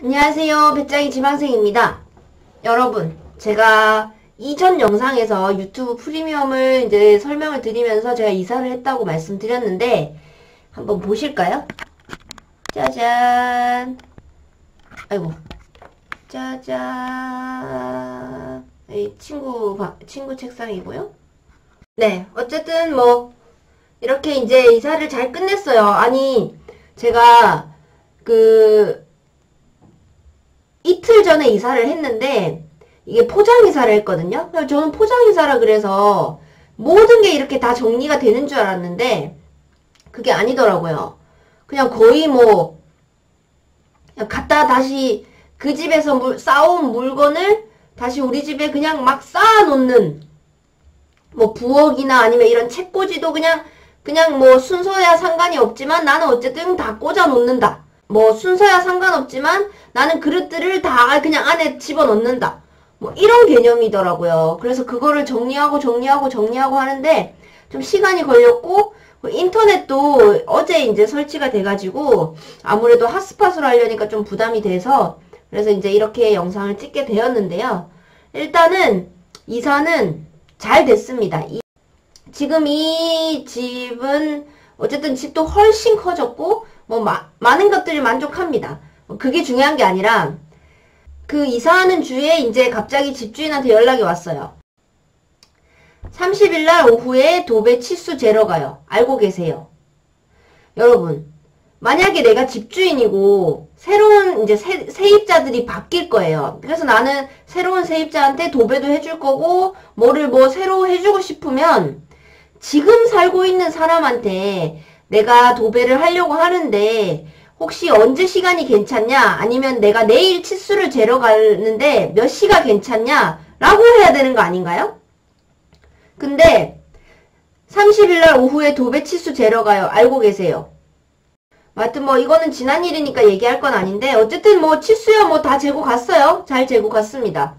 안녕하세요. 배짱이 지망생입니다. 여러분, 제가 이전 영상에서 유튜브 프리미엄을 이제 설명을 드리면서 제가 이사를 했다고 말씀드렸는데, 한번 보실까요? 짜잔. 아이고. 짜잔. 이 친구, 방- 친구 책상이고요. 네, 어쨌든 뭐, 이렇게 이제 이사를 잘 끝냈어요. 아니, 제가, 그, 이틀 전에 이사를 했는데 이게 포장 이사를 했거든요. 저는 포장 이사라 그래서 모든 게 이렇게 다 정리가 되는 줄 알았는데 그게 아니더라고요. 그냥 거의 뭐 그냥 갖다 다시 그 집에서 물, 싸온 물건을 다시 우리 집에 그냥 막 쌓아놓는 뭐 부엌이나 아니면 이런 책꽂이도 그냥 그냥 뭐 순서야 상관이 없지만 나는 어쨌든 다 꽂아 놓는다. 뭐 순서야 상관없지만 나는 그릇들을 다 그냥 안에 집어넣는다. 뭐 이런 개념이더라고요. 그래서 그거를 정리하고 정리하고 정리하고 하는데 좀 시간이 걸렸고 그 인터넷도 어제 이제 설치가 돼가지고 아무래도 핫스팟으로 하려니까 좀 부담이 돼서 그래서 이제 이렇게 영상을 찍게 되었는데요. 일단은 이사는 잘 됐습니다. 이- 지금 이 집은 어쨌든 집도 훨씬 커졌고 뭐 마- 많은 것들이 만족합니다. 뭐 그게 중요한 게 아니라 그 이사하는 주에 이제 갑자기 집주인한테 연락이 왔어요. 30일 날 오후에 도배 치수 재러 가요. 알고 계세요. 여러분, 만약에 내가 집주인이고 새로운 이제 세, 세입자들이 바뀔 거예요. 그래서 나는 새로운 세입자한테 도배도 해줄 거고 뭐를 뭐 새로 해주고 싶으면 지금 살고 있는 사람한테 내가 도배를 하려고 하는데 혹시 언제 시간이 괜찮냐? 아니면 내가 내일 치수를 재러 가는데 몇 시가 괜찮냐? 라고 해야 되는 거 아닌가요? 근데 30일날 오후에 도배 치수 재러 가요. 알고 계세요. 하여튼 뭐 이거는 지난 일이니까 얘기할 건 아닌데 어쨌든 뭐 치수야 뭐 다 재고 갔어요. 잘 재고 갔습니다.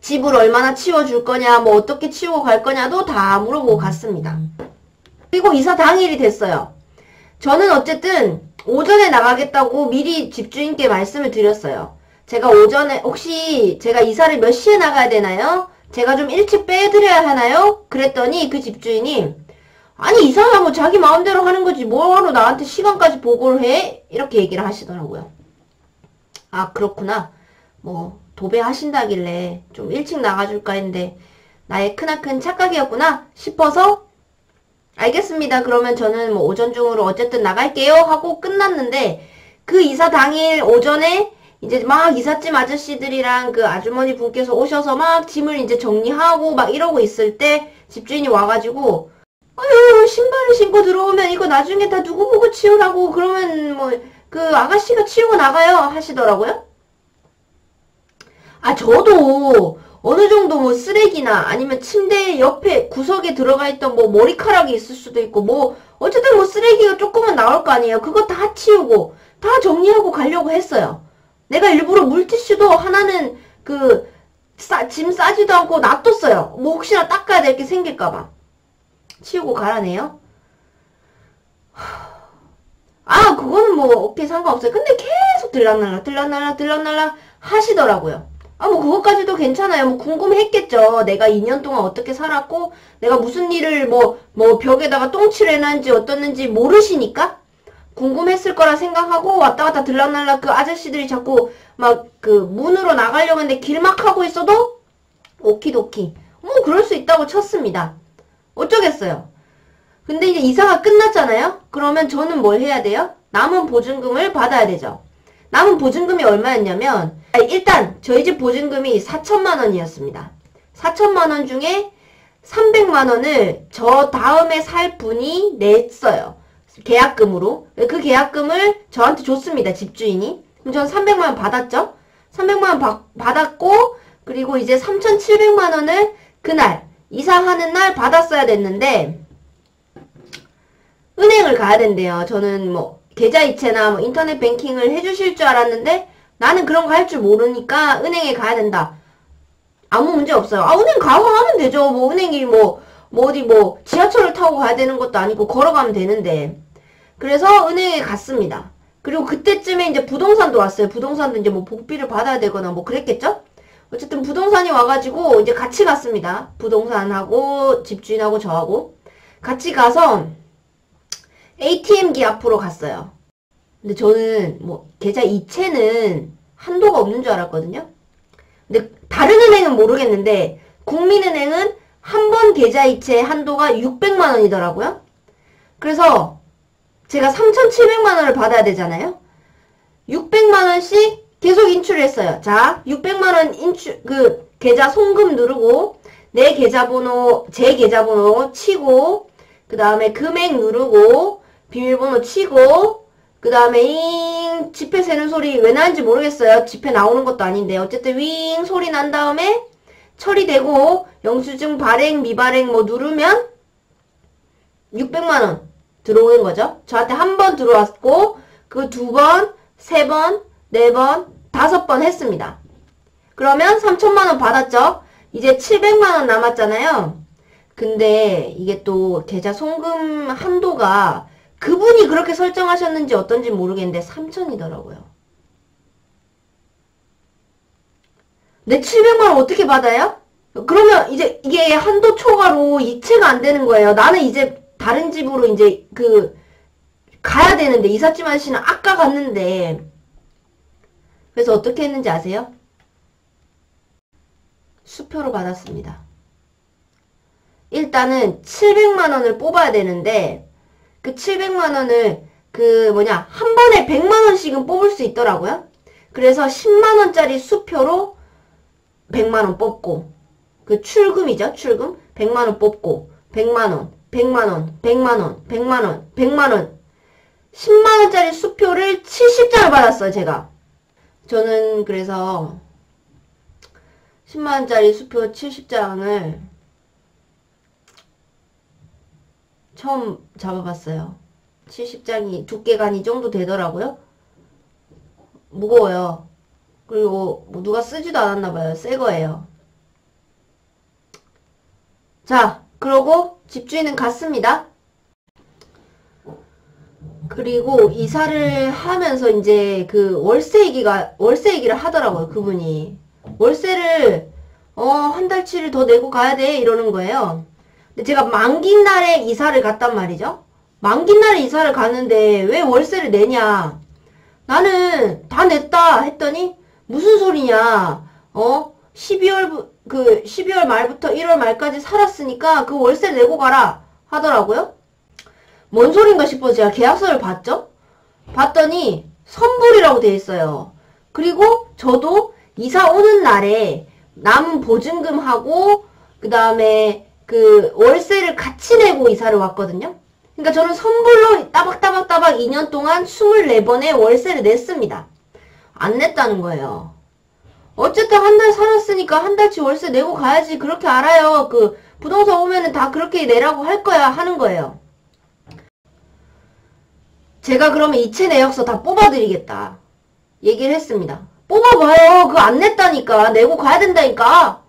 집을 얼마나 치워줄 거냐, 뭐 어떻게 치우고 갈 거냐도 다 물어보고 갔습니다. 그리고 이사 당일이 됐어요. 저는 어쨌든 오전에 나가겠다고 미리 집주인께 말씀을 드렸어요. 제가 오전에 혹시 제가 이사를 몇 시에 나가야 되나요? 제가 좀 일찍 빼드려야 하나요? 그랬더니 그 집주인이 아니 이사야 뭐 자기 마음대로 하는 거지 뭐하러 나한테 시간까지 보고를 해? 이렇게 얘기를 하시더라고요. 아 그렇구나. 뭐 도배하신다길래 좀 일찍 나가줄까 했는데 나의 크나큰 착각이었구나 싶어서 알겠습니다. 그러면 저는 뭐 오전 중으로 어쨌든 나갈게요 하고 끝났는데 그 이사 당일 오전에 이제 막 이삿짐 아저씨들이랑 그 아주머니 분께서 오셔서 막 짐을 이제 정리하고 막 이러고 있을 때 집주인이 와가지고 아유 신발을 신고 들어오면 이거 나중에 다 누구 보고 치우라고 그러면 뭐 그 아가씨가 치우고 나가요 하시더라고요. 아, 저도 어느 정도 뭐 쓰레기나 아니면 침대 옆에 구석에 들어가 있던 뭐 머리카락이 있을 수도 있고 뭐 어쨌든 뭐 쓰레기가 조금은 나올 거 아니에요. 그거 다 치우고 다 정리하고 가려고 했어요. 내가 일부러 물티슈도 하나는 그 싸, 짐 싸지도 않고 놔뒀어요. 뭐 혹시나 닦아야 될 게 생길까봐. 치우고 가라네요. 아, 그거는 뭐, 오케이, 상관없어요. 근데 계속 들락날락, 들락날락, 들락날락 하시더라고요. 아, 뭐, 그것까지도 괜찮아요. 뭐, 궁금했겠죠. 내가 2년 동안 어떻게 살았고, 내가 무슨 일을 뭐, 뭐, 벽에다가 똥칠을 해놨는지 어떻는지 모르시니까? 궁금했을 거라 생각하고, 왔다 갔다 들락날락 그 아저씨들이 자꾸, 막, 그, 문으로 나가려고 했는데 길막 하고 있어도, 오키도키. 뭐, 그럴 수 있다고 쳤습니다. 어쩌겠어요. 근데 이제 이사가 끝났잖아요? 그러면 저는 뭘 해야 돼요? 남은 보증금을 받아야 되죠. 남은 보증금이 얼마였냐면, 일단, 저희 집 보증금이 4천만 원이었습니다. 4천만 원 중에 300만 원을 저 다음에 살 분이 냈어요. 계약금으로. 그 계약금을 저한테 줬습니다, 집주인이. 그럼 전 300만 원 받았죠? 300만 원 받, 받았고, 그리고 이제 3,700만 원을 그날, 이사하는 날 받았어야 됐는데, 은행을 가야 된대요. 저는 뭐 계좌이체나 뭐 인터넷 뱅킹을 해주실 줄 알았는데 나는 그런 거 할 줄 모르니까 은행에 가야 된다. 아무 문제 없어요. 아 은행 가고 하면 되죠. 뭐 은행이 뭐, 뭐 어디 뭐 지하철을 타고 가야 되는 것도 아니고 걸어가면 되는데. 그래서 은행에 갔습니다. 그리고 그때쯤에 이제 부동산도 왔어요. 부동산도 이제 뭐 복비를 받아야 되거나 뭐 그랬겠죠? 어쨌든 부동산이 와가지고 이제 같이 갔습니다. 부동산하고 집주인하고 저하고 같이 가서 ATM기 앞으로 갔어요. 근데 저는 뭐 계좌 이체는 한도가 없는 줄 알았거든요. 근데 다른 은행은 모르겠는데 국민은행은 한 번 계좌 이체 한도가 600만 원이더라고요. 그래서 제가 3,700만 원을 받아야 되잖아요. 600만 원씩 계속 인출을 했어요. 자, 600만 원 인출 그 계좌 송금 누르고 내 계좌번호 제 계좌번호 치고 그 다음에 금액 누르고 비밀번호 치고 그 다음에 잉 지폐 세는 소리 왜 나는지 모르겠어요. 지폐 나오는 것도 아닌데 어쨌든 윙 소리 난 다음에 처리되고 영수증 발행 미발행 뭐 누르면 600만원 들어오는 거죠. 저한테 한 번 들어왔고 그 두 번, 세 번, 네 번, 다섯 번 했습니다. 그러면 3천만원 받았죠. 이제 700만원 남았잖아요. 근데 이게 또 계좌 송금 한도가 그분이 그렇게 설정하셨는지 어떤지 모르겠는데 3천이더라고요. 내 700만원 어떻게 받아요? 그러면 이제 이게 한도 초과로 이체가 안 되는 거예요. 나는 이제 다른 집으로 이제 그 가야 되는데 이삿짐 아저씨는 아까 갔는데 그래서 어떻게 했는지 아세요? 수표로 받았습니다. 일단은 700만원을 뽑아야 되는데 그 700만 원을 그 뭐냐 한 번에 100만 원씩은 뽑을 수 있더라고요. 그래서 10만 원짜리 수표로 100만 원 뽑고 그 출금이죠 출금? 100만 원 뽑고 100만 원 100만 원 100만 원 100만 원 100만 원. 10만 원짜리 수표를 70장을 받았어요 제가. 저는 그래서 10만 원짜리 수표 70장을 처음 잡아봤어요. 70장이 두께가 한이 정도 되더라고요. 무거워요. 그리고 뭐 누가 쓰지도 않았나봐요. 새 거예요. 자, 그러고 집주인은 갔습니다. 그리고 이사를 하면서 이제 그 월세 얘기가, 월세 얘기를 하더라고요. 그분이. 월세를, 어, 한 달치를 더 내고 가야 돼. 이러는 거예요. 제가 만긴 날에 이사를 갔단 말이죠. 만긴 날에 이사를 가는데 왜 월세를 내냐. 나는 다 냈다 했더니 무슨 소리냐. 어? 12월 그 12월 말부터 1월 말까지 살았으니까 그 월세 내고 가라 하더라고요. 뭔 소린가 싶어 제가 계약서를 봤죠. 봤더니 선불이라고 돼 있어요. 그리고 저도 이사 오는 날에 남 보증금하고 그 다음에 그 월세를 같이 내고 이사를 왔거든요. 그러니까 저는 선불로 따박따박따박 2년 동안 24번의 월세를 냈습니다. 안 냈다는 거예요. 어쨌든 한 달 살았으니까 한 달치 월세 내고 가야지 그렇게 알아요. 그 부동산 오면은 다 그렇게 내라고 할 거야 하는 거예요. 제가 그러면 이체 내역서 다 뽑아드리겠다. 얘기를 했습니다. 뽑아봐요. 그거 안 냈다니까. 내고 가야 된다니까.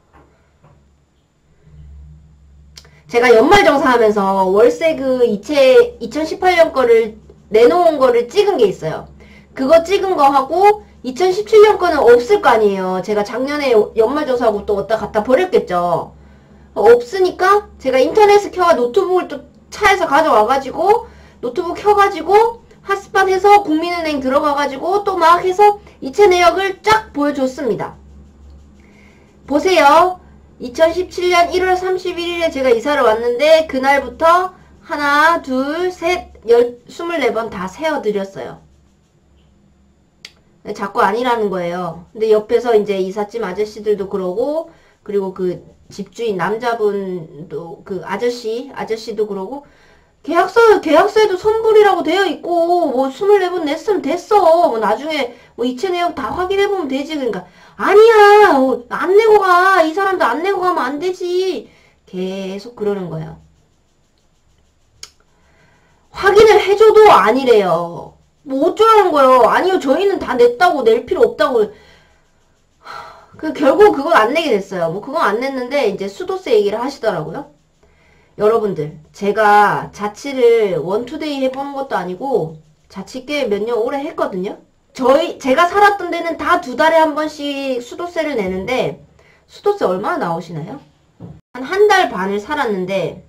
제가 연말정산하면서 월세 그 이체 2018년 거를 내놓은 거를 찍은 게 있어요. 그거 찍은 거 하고 2017년 거는 없을 거 아니에요. 제가 작년에 연말조사하고 또 어디다 갖다 버렸겠죠. 없으니까 제가 인터넷을 켜가 노트북을 또 차에서 가져와가지고 노트북 켜가지고 핫스팟 해서 국민은행 들어가가지고 또 막 해서 이체 내역을 쫙 보여줬습니다. 보세요. 2017년 1월 31일에 제가 이사를 왔는데 그날부터 하나, 둘, 셋, 열, 24번 다 세어드렸어요. 네, 자꾸 아니라는 거예요. 근데 옆에서 이제 이삿짐 아저씨들도 그러고 그리고 그 집주인 남자분도 그 아저씨 아저씨도 그러고 계약서 계약서에도 선불이라고 되어 있고 뭐 24번 냈으면 됐어. 뭐 나중에 뭐 이체 내역 다 확인해 보면 되지. 그러니까 아니야. 어, 안 내고 가. 이 사람도 안 내고 가면 안 되지. 계속 그러는 거예요. 확인을 해줘도 아니래요. 뭐 어쩌라는 거예요. 아니요. 저희는 다 냈다고 낼 필요 없다고. 그 결국 그건 안 내게 됐어요. 뭐 그건 안 냈는데 이제 수도세 얘기를 하시더라고요. 여러분들 제가 자취를 원투데이 해보는 것도 아니고 자취계 몇년 오래 했거든요. 저희 제가 살았던 데는 다 두 달에 한 번씩 수도세를 내는데 수도세 얼마나 나오시나요? 한 한 달 반을 살았는데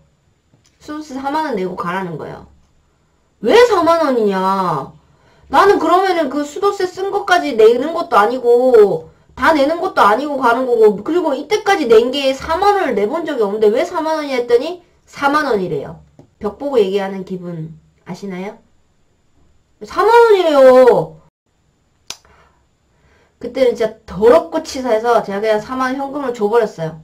수도세 4만 원 내고 가라는 거예요. 왜 4만 원이냐? 나는 그러면은 그 수도세 쓴 것까지 내는 것도 아니고 다 내는 것도 아니고 가는 거고 그리고 이때까지 낸 게 4만 원을 내본 적이 없는데 왜 4만 원이 했더니 4만 원이래요. 벽 보고 얘기하는 기분 아시나요? 4만 원이래요. 그때는 진짜 더럽고 치사해서 제가 그냥 4만 원 현금을 줘버렸어요.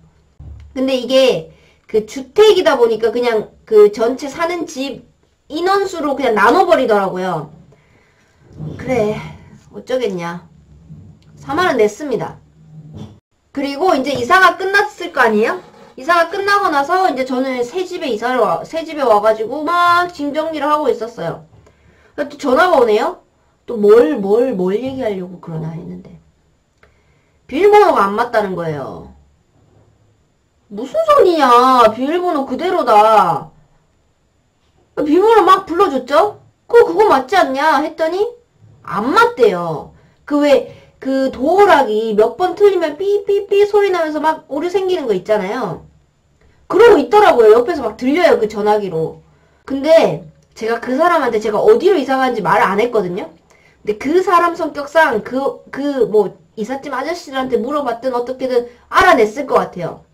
근데 이게 그 주택이다 보니까 그냥 그 전체 사는 집 인원수로 그냥 나눠버리더라고요. 그래 어쩌겠냐. 4만원 냈습니다. 그리고 이제 이사가 끝났을 거 아니에요? 이사가 끝나고 나서 이제 저는 새 집에 이사를 와, 새 집에 와가지고 막 짐 정리를 하고 있었어요. 또 전화가 오네요? 또 뭘, 뭘, 뭘 얘기하려고 그러나 했는데. 비밀번호가 안 맞다는 거예요. 무슨 소리냐. 비밀번호 그대로다. 비밀번호 막 불러줬죠? 그거, 그거 맞지 않냐? 했더니, 안 맞대요. 그 왜, 그 도어락이 몇 번 틀리면 삐삐삐 소리 나면서 막 오류 생기는 거 있잖아요. 그러고 있더라고요. 옆에서 막 들려요. 그 전화기로. 근데 제가 그 사람한테 제가 어디로 이사 가는지 말을 안 했거든요. 근데 그 사람 성격상 그, 그 뭐 이삿짐 아저씨들한테 물어봤든 어떻게든 알아냈을 것 같아요.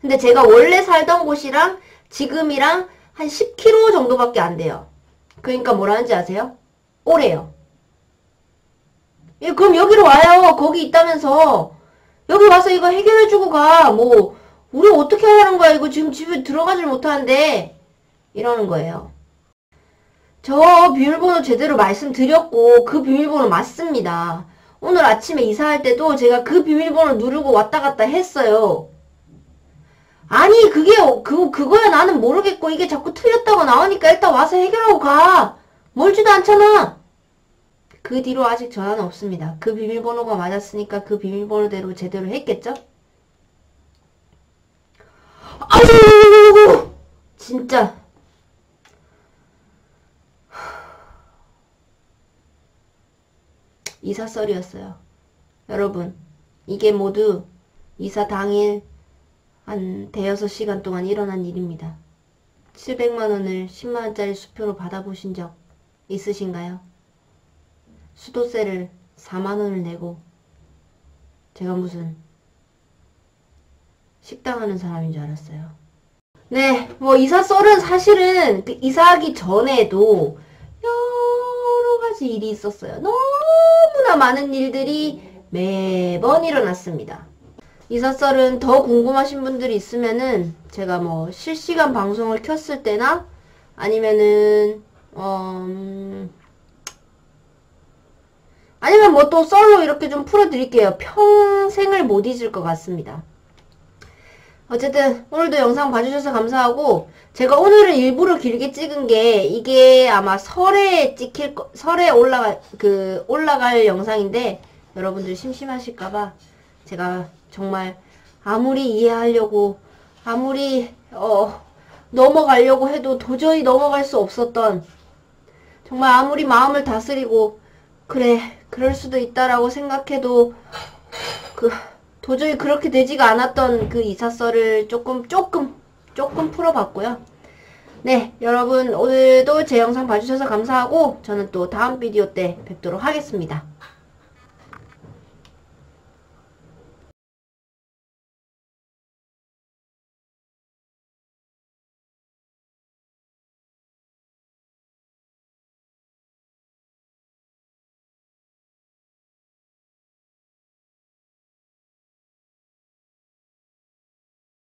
근데 제가 원래 살던 곳이랑 지금이랑 한 10km 정도밖에 안 돼요. 그러니까 뭐라는지 아세요? 오래요. 예, 그럼 여기로 와요. 거기 있다면서. 여기 와서 이거 해결해주고 가. 뭐, 우리 어떻게 하라는 거야. 이거 지금 집에 들어가질 못하는데. 이러는 거예요. 저 비밀번호 제대로 말씀드렸고, 그 비밀번호 맞습니다. 오늘 아침에 이사할 때도 제가 그 비밀번호 누르고 왔다 갔다 했어요. 아니, 그게, 그, 그거야 나는 모르겠고, 이게 자꾸 틀렸다고 나오니까 일단 와서 해결하고 가. 멀지도 않잖아. 그 뒤로 아직 전화는 없습니다. 그 비밀번호가 맞았으니까 그 비밀번호대로 제대로 했겠죠? 아유 진짜 이사 썰이었어요. 여러분 이게 모두 이사 당일 한 대여섯 시간 동안 일어난 일입니다. 700만원을 10만원짜리 수표로 받아보신 적 있으신가요? 수도세를 4만원을 내고 제가 무슨 식당 하는 사람인 줄 알았어요. 네, 뭐 이사 썰은 사실은 그 이사하기 전에도 가지 일이 있었어요. 너무나 많은 일들이 매번 일어났습니다. 이사 썰은 더 궁금하신 분들이 있으면은 제가 뭐 실시간 방송을 켰을 때나 아니면은 어, 음, 아니면 뭐 또 썰로 이렇게 좀 풀어드릴게요. 평생을 못 잊을 것 같습니다. 어쨌든 오늘도 영상 봐주셔서 감사하고 제가 오늘은 일부러 길게 찍은 게 이게 아마 설에 찍힐 거, 설에 올라갈 그 올라갈 영상인데 여러분들 심심하실까봐 제가 정말 아무리 이해하려고 아무리 어 넘어가려고 해도 도저히 넘어갈 수 없었던 정말 아무리 마음을 다스리고 그래 그럴 수도 있다라고 생각해도 그 도저히 그렇게 되지가 않았던 그 이사설을 조금 조금 조금 풀어봤고요. 네 여러분 오늘도 제 영상 봐주셔서 감사하고 저는 또 다음 비디오 때 뵙도록 하겠습니다.